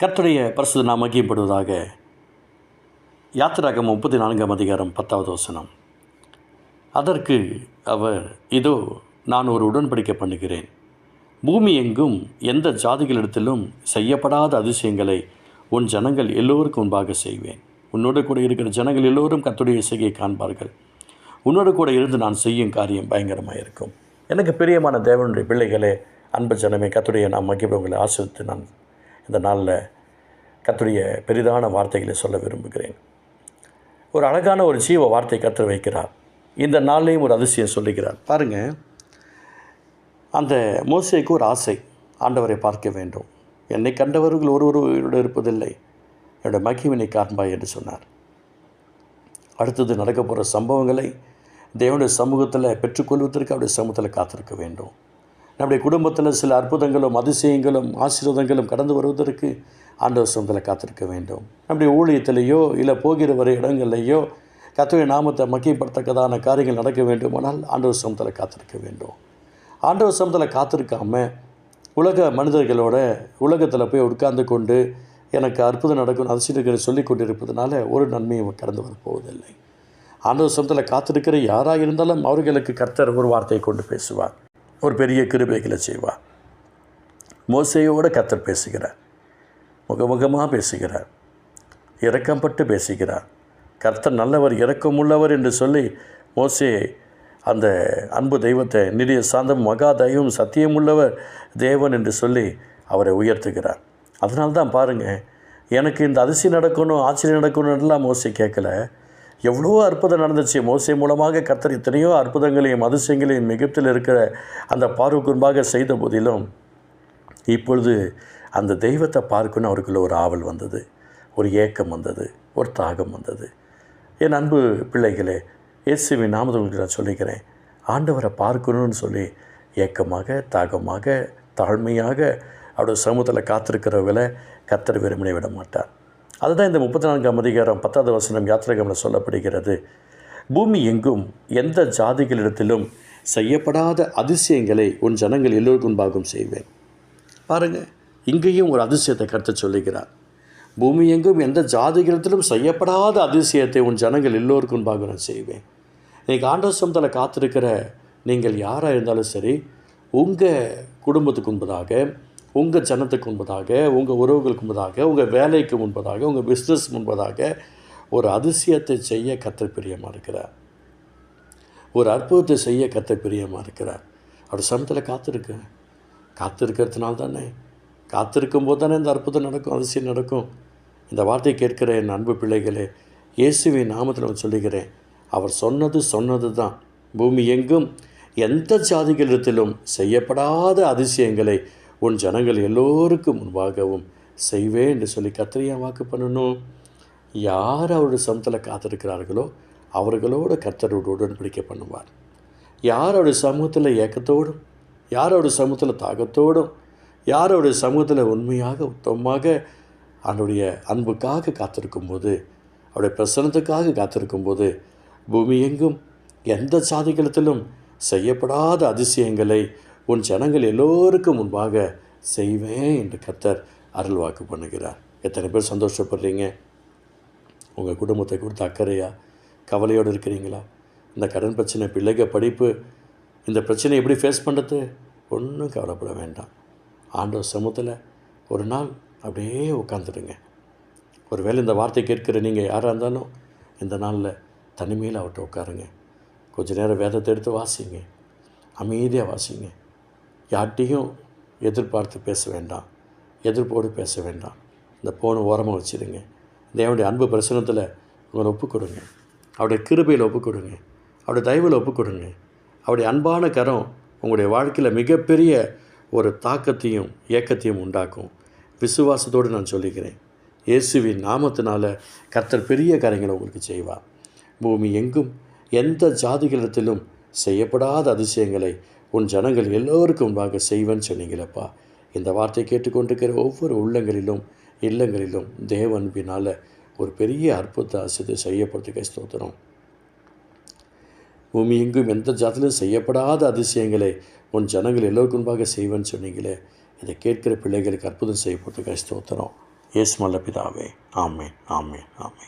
கர்த்தருடைய பரிசுத்த நாம் மகியப்படுவதாக யாத்திராகம் முப்பத்தி நான்காம் அதிகாரம் பத்தாவது வசனம். அதற்கு அவர் இதோ நான் ஒரு உடன்படிக்கை பண்ணுகிறேன். பூமி எங்கும் எந்த ஜாதிகளிடத்திலும் செய்யப்படாத அதிசயங்களை உன் ஜனங்கள் எல்லோருக்கும் முன்பாக செய்வேன். உன்னோடு கூட இருக்கிற ஜனங்கள் எல்லோரும் கத்துடைய இசையை காண்பார்கள். உன்னோடு கூட இருந்து நான் செய்யும் காரியம் பயங்கரமாக இருக்கும் எனக்கு பிரியமான தேவனுடைய பிள்ளைகளே அன்பு ஜனமே கத்துடைய நான் மகிழ்வுகளை ஆசிரித்து நான் இந்த நாளில் கத்துடைய பெரிதான வார்த்தைகளை சொல்ல விரும்புகிறேன். ஒரு அழகான ஒரு ஜீவ வார்த்தை கற்று வைக்கிறார். இந்த நாள்லேயும் ஒரு அதிசயம் சொல்லுகிறார். பாருங்கள் அந்த மோசைக்கு ஒரு ஆசை. ஆண்டவரை பார்க்க வேண்டும். என்னை கண்டவர்கள் ஒருவரோடு இருப்பதில்லை. என்னோட மகிமினை காண்பாய் என்று சொன்னார். அடுத்தது நடக்க போகிற சம்பவங்களை தேவனுடைய சமூகத்தில் பெற்றுக்கொள்வதற்கு அவருடைய சமூகத்தில் காத்திருக்க வேண்டும். நம்முடைய குடும்பத்தில் சில அற்புதங்களும் அதிசயங்களும் ஆசீர்வாதங்களும் கடந்து வருவதற்கு ஆண்டவர் சமூகத்தில் காத்திருக்க வேண்டும். நம்முடைய ஊழியத்திலேயோ இல்லை போகிற வர இடங்கள்லையோ கத்துவை நாமத்தை மக்கியப்படுத்தக்கதான காரியங்கள் நடக்க வேண்டுமானால் ஆண்டவர் சமத்தில் காத்திருக்க வேண்டும். ஆண்டவர் சமத்தில் காத்திருக்காம உலக மனிதர்களோட உலகத்தில் போய் உட்கார்ந்து கொண்டு எனக்கு அற்புதம் நடக்கும் அதிசயங்களை சொல்லி கொண்டிருப்பதனால ஒரு நன்மையும் கடந்து வரப்போவதில்லை ஆண்டவர் சமத்தில் காத்திருக்கிற யாராக இருந்தாலும் அவர்களுக்கு கர்த்தர் ஒரு வார்த்தையை கொண்டு பேசுவார். ஒரு பெரிய கிருபைகளை செய்வார். மோசையோடு கர்த்தர் பேசுகிறார். முகமுகமாக பேசுகிறார். இரக்கம்பட்டு பேசுகிறார். கர்த்தர் நல்லவர் இரக்கமுள்ளவர் என்று சொல்லி மோசே அந்த அன்பு தெய்வத்தை நிதிய சாந்தம் மகா தெய்வம் சத்தியமுள்ளவர் தேவன் என்று சொல்லி அவரை உயர்த்துகிறார். அதனால்தான் பாருங்கள் எனக்கு இந்த அதிசயம் நடக்கணும் ஆச்சரியம் நடக்கணும்லாம் மோசை கேட்கல. எவ்வளோ அற்புதம் நடந்துச்சு. மோசை மூலமாக கர்த்தர் எத்தனையோ அற்புதங்களையும் அதிசயங்களையும் எகிப்தில் இருக்கிற அந்த பார்வைக்குன்பாக செய்த போதிலும் இப்பொழுது அந்த தெய்வத்தை பார்க்கணும்னு அவருக்குள்ள ஒரு ஆவல் வந்தது ஒரு ஏக்கம் வந்தது ஒரு தாகம் வந்தது. என் அன்பு பிள்ளைகளே இயேசுவி நாமதங்களுக்கு நான் சொல்லிக்கிறேன் ஆண்டவரை பார்க்கணும்னு சொல்லி ஏக்கமாக தாகமாக தாழ்மையாக அவருடைய சமூகத்தில் காத்திருக்கிறவர்களை கத்தர் விரும்பினை விட மாட்டார். அதுதான் இந்த முப்பத்தி நான்காம் அதிகாரம் பத்தாவது வசனம் யாத்திரகமில் சொல்லப்படுகிறது. பூமி எங்கும் எந்த ஜாதிகளிடத்திலும் செய்யப்படாத அதிசயங்களை உன் ஜனங்கள் எல்லோருக்கும் பாகம் செய்வேன். பாருங்கள் இங்கேயும் ஒரு அதிசயத்தை கருத்து சொல்லுகிறார். பூமி எங்கும் எந்த ஜாதிகளத்திலும் செய்யப்படாத அதிசயத்தை உன் ஜனங்கள் எல்லோருக்கும் பாக நான் செய்வேன். இன்றைக்கி ஆண்டவர் சமத்தில் காத்திருக்கிற நீங்கள் யாராக இருந்தாலும் சரி உங்கள் குடும்பத்துக்கு முன்பதாக உங்கள் ஜனத்துக்கு முன்பதாக உங்கள் உறவுகளுக்கு முன்பதாக உங்கள் வேலைக்கு முன்பதாக உங்கள் பிஸ்னஸ் முன்பதாக ஒரு அதிசயத்தை செய்ய கத்த பிரியமாக இருக்கிறார். ஒரு அற்புதத்தை செய்ய கத்த பிரியமாக இருக்கிறார். அவர் சமத்தில் காத்திருக்கு காத்திருக்கிறதுனால தானே காத்திருக்கும் போது தானே இந்த அற்புதம் நடக்கும் அதிசயம் நடக்கும். இந்த வார்த்தை கேட்கிற என் அன்பு பிள்ளைகளே இயேசுவின் நாமத்தில் நான் சொல்லுகிறேன் அவர் சொன்னது சொன்னது தான் பூமி எங்கும் எந்த ஜாதிகளிடத்திலும் செய்யப்படாத அதிசயங்களை உன் ஜனங்கள் எல்லோருக்கும் முன்பாகவும் செய்வேன் என்று சொல்லி கத்திரியா வாக்கு பண்ணணும். யார் அவருடைய சமத்தில் காத்திருக்கிறார்களோ அவர்களோட கர்த்தரோடு உடன்படிக்கை பண்ணுவார். யார் அவருடைய சமூகத்தில் ஏக்கத்தோடும் யார் அவருடைய சமூகத்தில் தாகத்தோடும் யார் அவருடைய சமூகத்தில் உண்மையாக உத்தமமாக அவனுடைய அன்புக்காக காத்திருக்கும் போது அவருடைய பிரசனத்துக்காக காத்திருக்கும் போது பூமி எங்கும் எந்த சாதிகளத்திலும் செய்யப்படாத அதிசயங்களை உன் ஜனங்கள் எல்லோருக்கும் முன்பாக செய்வேன் என்று கர்த்தர் அருள் வாக்கு பண்ணுகிறார். எத்தனை பேர் சந்தோஷப்படுறீங்க? உங்கள் குடும்பத்தை கொடுத்த அக்கறையா? கவலையோடு இருக்கிறீங்களா? இந்த கடன் பிரச்சனை பிள்ளைக படிப்பு இந்த பிரச்சனை எப்படி ஃபேஸ் பண்ணுறது ஒன்றும் கவலைப்பட வேண்டாம். ஆண்டவர் சமூகத்தில் ஒரு நாள் அப்படியே உட்காந்துடுங்க ஒரு வேளை இந்த வார்த்தை கேட்குற நீங்கள் யாராக இருந்தாலும் இந்த நாளில் தனிமையில் அவர்கிட்ட உட்காருங்க. கொஞ்ச நேரம் வேதத்தை எடுத்து வாசிங்க. அமைதியாக வாசிங்க. யார்கிட்டையும் எதிர்பார்த்து பேச வேண்டாம். எதிர்ப்போடு பேச வேண்டாம். இந்த போனை ஓரமாக வச்சுருங்க. தேவனுடைய அன்பு பிரசனத்தில் உங்களை ஒப்புக் கொடுங்க அவருடைய கிருபையில் ஒப்புக் கொடுங்க அவருடைய தயவில் ஒப்புக் கொடுங்க அவருடைய அன்பான கரம் உங்களுடைய வாழ்க்கையில் மிகப்பெரிய ஒரு தாக்கத்தையும் ஏக்கத்தையும் உண்டாக்கும். விசுவாசத்தோடு நான் சொல்லிக்கிறேன் இயேசுவின் நாமத்தினால் கர்த்தர் பெரிய காரியங்களை உங்களுக்கு செய்வார். பூமி எங்கும் எந்த ஜாதிகளிடத்திலும் செய்யப்படாத அதிசயங்களை உன் ஜனங்கள் எல்லோருக்கும் முன்பாக செய்வேன்னு சொன்னீங்களப்பா. இந்த வார்த்தை கேட்டுக்கொண்டிருக்கிற ஒவ்வொரு உள்ளங்களிலும் இல்லங்களிலும் தேவ அன்பினால் ஒரு பெரிய அற்புத அசிதை செய்யப்படுறதுக்கு ஸ்தோத்திரம். பூமி எங்கும் எந்த ஜாத்திலும் செய்யப்படாத அதிசயங்களை உன் ஜனங்கள் எல்லோருக்கும் முன்பாக செய்வேன்னு சொன்னீங்களே. இதை கேட்கிற பிள்ளைகளுக்கு அற்புதம் செய்யப்பட்டு ஸ்தோத்திரம். இயேசு நல்ல பிதாவே. ஆமே ஆமே ஆமே